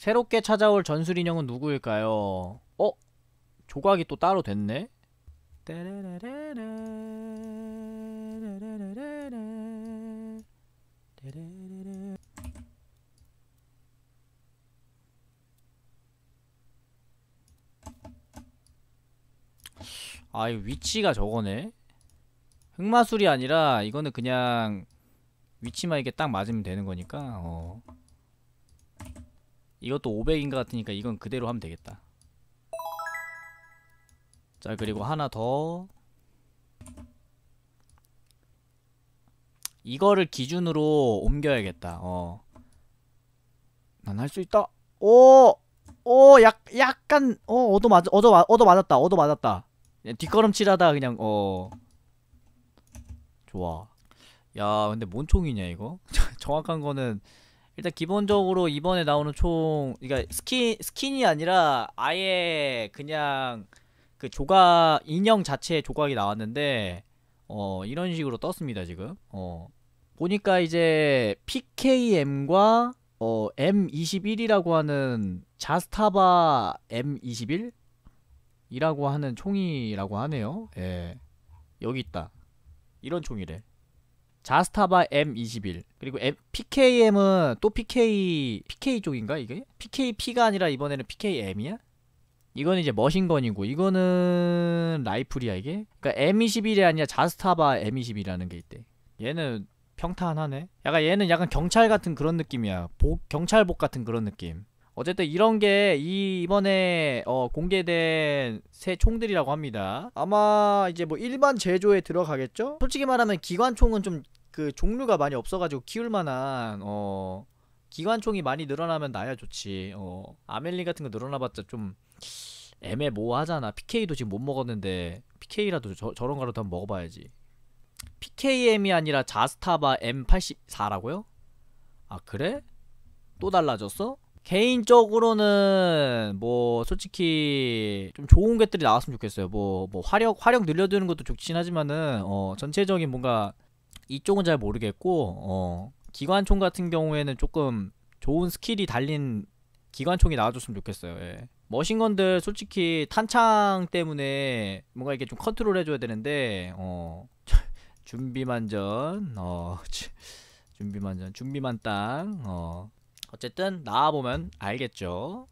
새롭게 찾아올 전술 인형은 누구일까요? 어? 조각이 또 따로 됐네? 아, 이 위치가 저거네? 흑마술이 아니라 이거는 그냥 위치만 이게 딱 맞으면 되는 거니까 어. 이것도 500인가 같으니까 이건 그대로 하면 되겠다. 자 그리고 하나 더. 이거를 기준으로 옮겨야겠다. 어. 난 할 수 있다. 오! 오! 약, 약간 어 얻어 맞 얻어 맞 얻어 맞았다. 얻어 맞았다. 그냥 뒷걸음질하다 그냥 어. 좋아. 야 근데 뭔 총이냐 이거? 정확한 거는 일단 기본적으로 이번에 나오는 총 그러니까 스킨 스킨이 아니라 아예 그냥 그 조각 인형 자체의 조각이 나왔는데 어 이런 식으로 떴습니다 지금. 어 보니까 이제 PKM과 어 M21이라고 하는 자스타바 M21 이라고 하는 총이라고 하네요. 예. 여기 있다. 이런 총이래 자스타바 M21 그리고 M, PKM은 또 PK PK 쪽인가 이게? PKP가 아니라 이번에는 PKM이야? 이거는 이제 머신건이고 이거는 라이플이야 이게? 그러니까 M21이 아니라 자스타바 M21이라는 게 있대 얘는 평탄하네 약간 얘는 약간 경찰 같은 그런 느낌이야 복, 경찰복 같은 그런 느낌 어쨌든 이런 게 이, 이번에 어, 공개된 새 총들이라고 합니다. 아마 이제 뭐 일반 제조에 들어가겠죠? 솔직히 말하면 기관총은 좀 그 종류가 많이 없어가지고 키울 만한 어 기관총이 많이 늘어나면 나야 좋지. 어 아멜린 같은 거 늘어나봤자 좀 애매모호하잖아. PK도 지금 못 먹었는데 PK라도 저, 저런 거라도 한번 먹어봐야지. PKM이 아니라 자스타바 M84라고요? 아 그래? 또 달라졌어? 개인적으로는 뭐 솔직히 좀 좋은 것들이 나왔으면 좋겠어요. 뭐 뭐 화력 화력 늘려두는 것도 좋긴 하지만은 어 전체적인 뭔가 이쪽은 잘 모르겠고 어 기관총 같은 경우에는 조금 좋은 스킬이 달린 기관총이 나와줬으면 좋겠어요. 예. 머신건들 솔직히 탄창 때문에 뭔가 이렇게 좀 컨트롤 해줘야 되는데 어 준비만전 어 준비만전 준비만 땅어 어쨌든 나와보면 알겠죠